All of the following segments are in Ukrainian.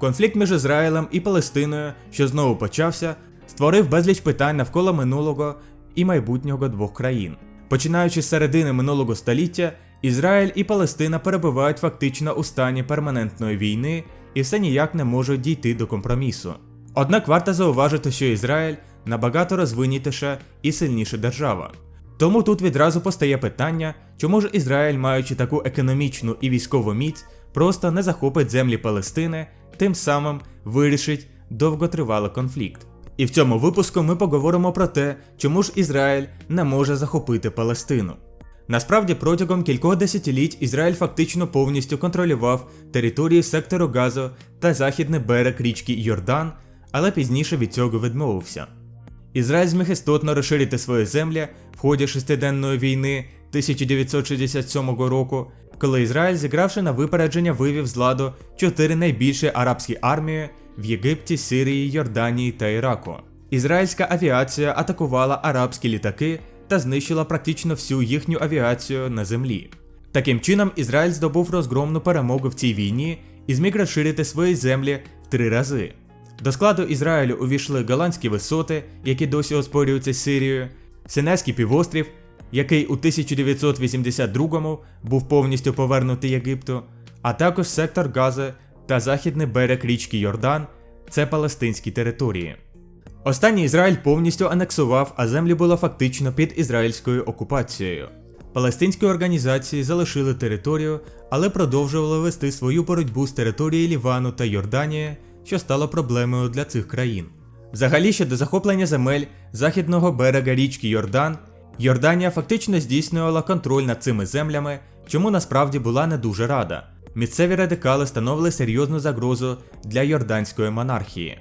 Конфлікт між Ізраїлем і Палестиною, що знову почався, створив безліч питань навколо минулого і майбутнього двох країн. Починаючи з середини минулого століття, Ізраїль і Палестина перебувають фактично у стані перманентної війни і все ніяк не можуть дійти до компромісу. Однак варто зауважити, що Ізраїль набагато розвинітіша і сильніша держава. Тому тут відразу постає питання, чому ж Ізраїль, маючи таку економічну і військову міць, просто не захопить землі Палестини, тим самим вирішить довготривалий конфлікт. І в цьому випуску ми поговоримо про те, чому ж Ізраїль не може захопити Палестину. Насправді, протягом кількох десятиліть Ізраїль фактично повністю контролював території сектору Газу та західний берег річки Йордан, але пізніше від цього відмовився. Ізраїль зміг істотно розширити свої землі в ході шестиденної війни 1967 року, коли Ізраїль, зігравши на випередження, вивів з ладу чотири найбільші арабські армії в Єгипті, Сирії, Йорданії та Іраку. Ізраїльська авіація атакувала арабські літаки та знищила практично всю їхню авіацію на землі. Таким чином, Ізраїль здобув розгромну перемогу в цій війні і зміг розширити свої землі в три рази. До складу Ізраїлю увійшли голландські висоти, які досі оспорюються з Сирією, Синайський півострів, який у 1982-му був повністю повернутий Єгипту, а також сектор Гази та західний берег річки Йордан це палестинські території. Останній Ізраїль повністю анексував, а землі було фактично під ізраїльською окупацією. Палестинські організації залишили територію, але продовжували вести свою боротьбу з території Лівану та Йорданії, що стало проблемою для цих країн. Взагалі щодо захоплення земель західного берега річки Йордан, Йорданія фактично здійснювала контроль над цими землями, чому насправді була не дуже рада. Місцеві радикали становили серйозну загрозу для йорданської монархії.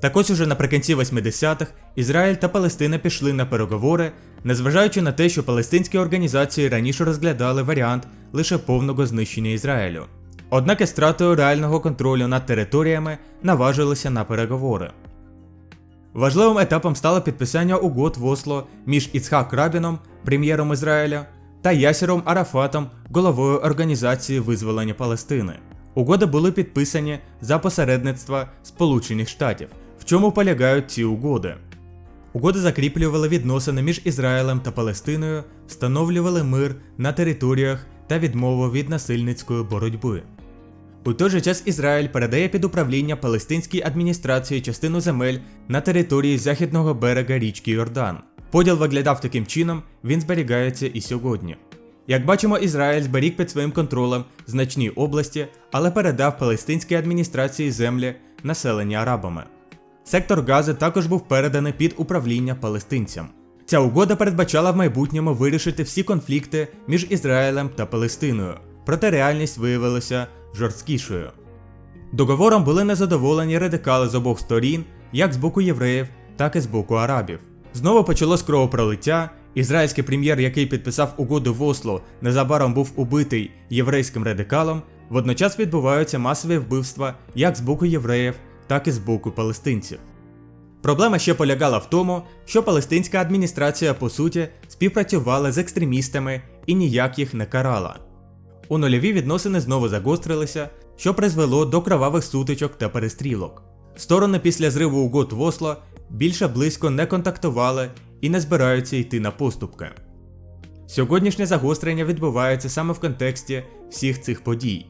Так ось уже наприкінці 80-х Ізраїль та Палестина пішли на переговори, незважаючи на те, що палестинські організації раніше розглядали варіант лише повного знищення Ізраїлю. Однак із стратою реального контролю над територіями наважилися на переговори. Важливим етапом стало підписання угод в Осло між Іцхак Рабіном, прем'єром Ізраїля, та Ясіром Арафатом, головою організації визволення Палестини. Угоди були підписані за посередництва Сполучених Штатів. В чому полягають ці угоди? Угоди закріплювали відносини між Ізраїлем та Палестиною, встановлювали мир на територіях та відмову від насильницької боротьби. У той же час Ізраїль передає під управління палестинській адміністрації частину земель на території західного берега річки Йордан. Поділ виглядав таким чином, він зберігається і сьогодні. Як бачимо, Ізраїль зберіг під своїм контролем значні області, але передав палестинській адміністрації землі, населені арабами. Сектор Гази також був переданий під управління палестинцям. Ця угода передбачала в майбутньому вирішити всі конфлікти між Ізраїлем та Палестиною, проте реальність виявилася жорсткішою. Договором були незадоволені радикали з обох сторін, як з боку євреїв, так і з боку арабів. Знову почалось кровопролиття. Ізраїльський прем'єр, який підписав угоду в Осло, незабаром був убитий єврейським радикалом. Водночас відбуваються масові вбивства як з боку євреїв, так і з боку палестинців. Проблема ще полягала в тому, що палестинська адміністрація по суті співпрацювала з екстремістами і ніяк їх не карала. У нульові відносини знову загострилися, що призвело до кровавих сутичок та перестрілок. Сторони після зриву угод в Осло більше близько не контактували і не збираються йти на поступки. Сьогоднішнє загострення відбувається саме в контексті всіх цих подій.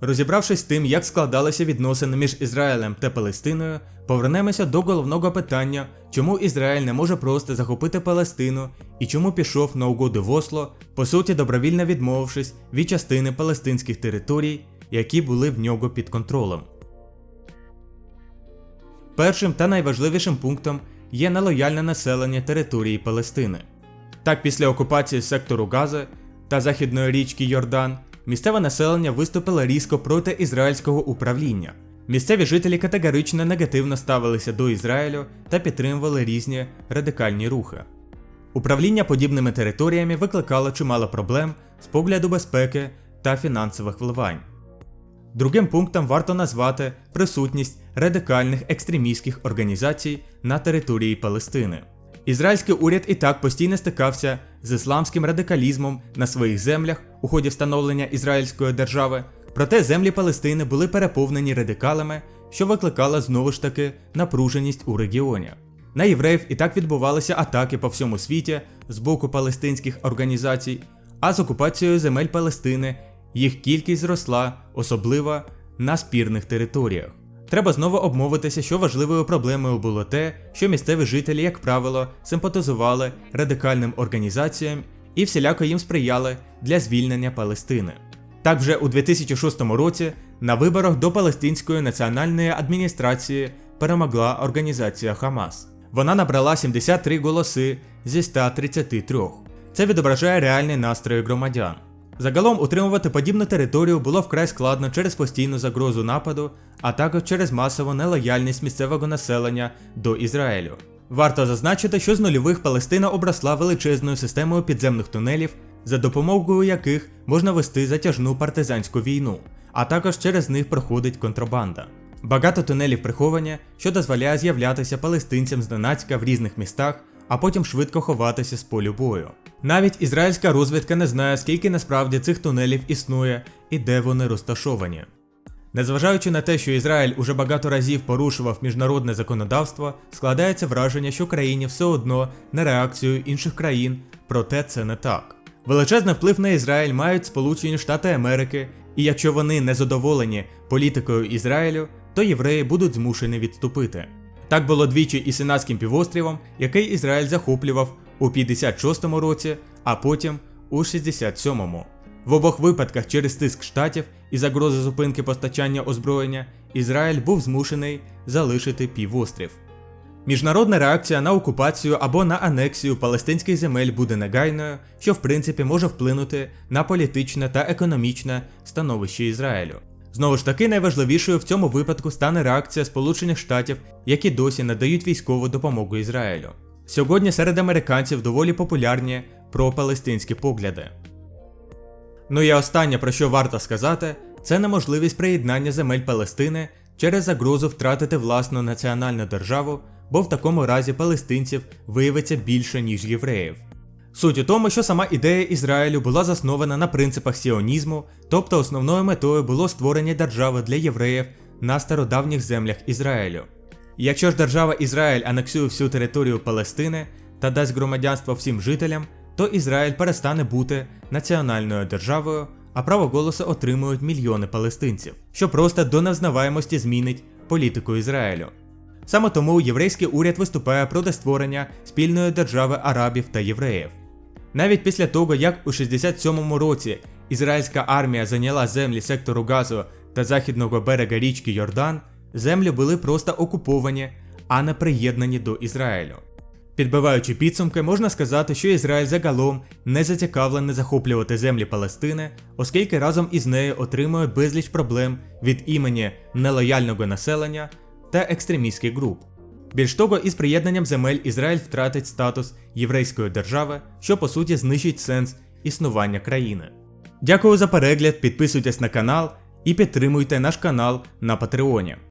Розібравшись з тим, як складалися відносини між Ізраїлем та Палестиною, повернемося до головного питання, чому Ізраїль не може просто захопити Палестину і чому пішов на угоду в Осло, по суті добровільно відмовившись від частини палестинських територій, які були в нього під контролем. Першим та найважливішим пунктом є нелояльне населення території Палестини. Так, після окупації сектору Гази та західної річки Йордан, місцеве населення виступило різко проти ізраїльського управління. Місцеві жителі категорично негативно ставилися до Ізраїлю та підтримували різні радикальні рухи. Управління подібними територіями викликало чимало проблем з погляду безпеки та фінансових вливань. Другим пунктом варто назвати присутність радикальних екстремістських організацій на території Палестини. Ізраїльський уряд і так постійно стикався з ісламським радикалізмом на своїх землях у ході встановлення ізраїльської держави, Проте землі Палестини були переповнені радикалами, що викликало знову ж таки напруженість у регіоні. На євреїв і так відбувалися атаки по всьому світі з боку палестинських організацій, а з окупацією земель Палестини їх кількість зросла, особливо на спірних територіях. Треба знову обмовитися, що важливою проблемою було те, що місцеві жителі, як правило, симпатизували радикальним організаціям і всіляко їм сприяли для звільнення Палестини. Так вже у 2006 році на виборах до Палестинської національної адміністрації перемогла організація Хамас. Вона набрала 73 голоси зі 133. Це відображає реальні настрої громадян. Загалом утримувати подібну територію було вкрай складно через постійну загрозу нападу, а також через масову нелояльність місцевого населення до Ізраїлю. Варто зазначити, що з нульових Палестина обросла величезною системою підземних тунелів, за допомогою яких можна вести затяжну партизанську війну, а також через них проходить контрабанда. Багато тунелів приховані, що дозволяє з'являтися палестинцям зненацька в різних містах, а потім швидко ховатися з полю бою. Навіть ізраїльська розвідка не знає, скільки насправді цих тунелів існує і де вони розташовані. Незважаючи на те, що Ізраїль уже багато разів порушував міжнародне законодавство, складається враження, що країні все одно на реакцію інших країн, проте це не так. Величезний вплив на Ізраїль мають Сполучені Штати Америки, і якщо вони не задоволені політикою Ізраїлю, то євреї будуть змушені відступити. Так було двічі із Синатським півостровом, який Ізраїль захоплював у 56-му році, а потім у 67-му. В обох випадках через тиск штатів і загрози зупинки постачання озброєння Ізраїль був змушений залишити півострів. Міжнародна реакція на окупацію або на анексію палестинських земель буде негайною, що в принципі може вплинути на політичне та економічне становище Ізраїлю. Знову ж таки, найважливішою в цьому випадку стане реакція Сполучених Штатів, які досі надають військову допомогу Ізраїлю. Сьогодні серед американців доволі популярні пропалестинські погляди. Ну і останнє, про що варто сказати, це неможливість приєднання земель Палестини через загрозу втратити власну національну державу, бо в такому разі палестинців виявиться більше, ніж євреїв. Суть у тому, що сама ідея Ізраїлю була заснована на принципах сіонізму, тобто основною метою було створення держави для євреїв на стародавніх землях Ізраїлю. Якщо ж держава Ізраїль анексує всю територію Палестини та дасть громадянство всім жителям, то Ізраїль перестане бути національною державою, а право голосу отримують мільйони палестинців, що просто до невзнаваємості змінить політику Ізраїлю. Саме тому єврейський уряд виступає проти створення спільної держави арабів та євреїв. Навіть після того, як у 67-му році ізраїльська армія зайняла землі сектору Газу та західного берега річки Йордан, землі були просто окуповані, а не приєднані до Ізраїлю. Підбиваючи підсумки, можна сказати, що Ізраїль загалом не зацікавлений захоплювати землі Палестини, оскільки разом із нею отримує безліч проблем від імені нелояльного населення та екстремістських груп. Більш того, із приєднанням земель Ізраїль втратить статус єврейської держави, що по суті знищить сенс існування країни. Дякую за перегляд, підписуйтесь на канал і підтримуйте наш канал на Патреоні.